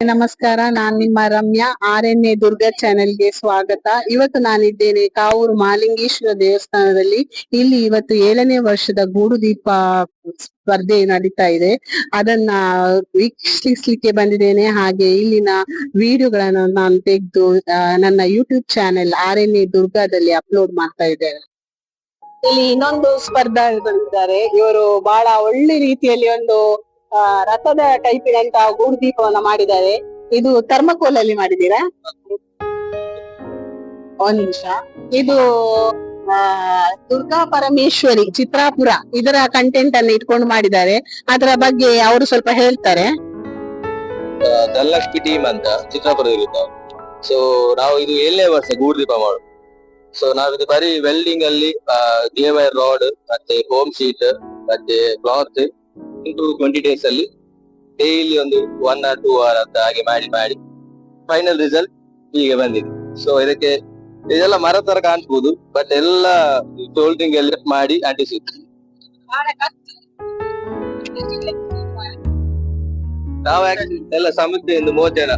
ನಮಸ್ಕಾರ, ನಾನ್ ನಿಮ್ಮ Ramya R N A Durga ಚಾನೆಲ್ಗೆ ಸ್ವಾಗತ. ಇವತ್ತು ನಾನಿದ್ದೇನೆ ಕಾವೂರು ಮಾಲಿಂಗೇಶ್ವರ ದೇವಸ್ಥಾನದಲ್ಲಿ. ಇಲ್ಲಿ ಇವತ್ತು ಏಳನೇ ವರ್ಷದ ಗೂಡು ದೀಪ ಸ್ಪರ್ಧೆ ನಡೀತಾ ಇದೆ. ಅದನ್ನ ವೀಕ್ಷಿಸ್ಲಿಕ್ಕೆ ಬಂದಿದ್ದೇನೆ. ಹಾಗೆ ಇಲ್ಲಿನ ವಿಡಿಯೋಗಳನ್ನು ನಾನು ತೆಗೆದು ನನ್ನ YouTube channel R N A ದುರ್ಗಾದಲ್ಲಿ upload ಮಾಡ್ತಾ ಇದ್ದೇನೆ. ಇಲ್ಲಿ ಇನ್ನೊಂದು ಸ್ಪರ್ಧಾಗಿದ್ದಾರೆ ಇವರು ಬಹಳ ಒಳ್ಳೆ ರೀತಿಯಲ್ಲಿ ಒಂದು ರಥದ ಟೈಪಿನಂತ ಗೂಡು ದೀಪವನ್ನ ಮಾಡಿದ್ದಾರೆ. ಇದು ಥರ್ಮಕೋಲ್ ಅಲ್ಲಿ ಮಾಡಿದ್ದೀರಾ? ಒಂದ್ ನಿಮಿಷ. ಇದು ದುರ್ಗಾ ಪರಮೇಶ್ವರಿ, ಚಿತ್ರಾಪುರ, ಇದರ ಕಂಟೆಂಟ್ ಅನ್ನು ಇಟ್ಕೊಂಡು ಮಾಡಿದ್ದಾರೆ. ಅದರ ಬಗ್ಗೆ ಅವರು ಸ್ವಲ್ಪ ಹೇಳ್ತಾರೆ. ಧನಲಕ್ಷ್ಮಿ ಟೀಮ್ ಅಂತ ಚಿತ್ರಪುರದಲ್ಲಿದ್ದ ಸೊ ನಾವು ಇದು ಏಳನೇ ವರ್ಷ ಗೂಡು ದೀಪ ಮಾಡು. ಸೊ ನಾವಿದು ಬರೀ ವೆಲ್ಡಿಂಗ್ ಅಲ್ಲಿ ಡಿಎಂಐ ರಾಡ್ ಮತ್ತೆ ಹೋಮ್ ಶೀಟ್ ಮತ್ತೆ ಕ್ಲಾತ್ ಇಂಟು ಟ್ವೆಂಟಿ ಡೇಸ್ ಅಲ್ಲಿ ಡೈಲಿ ಒಂದು ಒನ್ ಆರ್ ಟೂ ಅವರ್ ಅಂತ ಹಾಗೆ ಮಾಡಿ ಮಾಡಿ ಫೈನಲ್ ರಿಸಲ್ಟ್ ಹೀಗೆ ಬಂದಿದೆ. ಸೊ ಇದಕ್ಕೆ ಇದೆಲ್ಲ ಮರ ತರ ಕಾಣಿಸ್ಬೋದು ಬಟ್ ಎಲ್ಲ ಟೋಲ್ಡಿಂಗ್ ಎಲ್ಲ ಮಾಡಿ ಅಂಟಿಸಿತ್ತು ನಾವು ಎಲ್ಲ ಸಮಸ್ಯೆಯಿಂದ ಮೂವತ್ತು ಜನ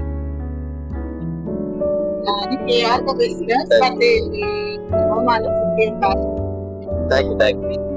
ಥ್ಯಾಂಕ್ ಯು ಥ್ಯಾಂಕ್ ಯು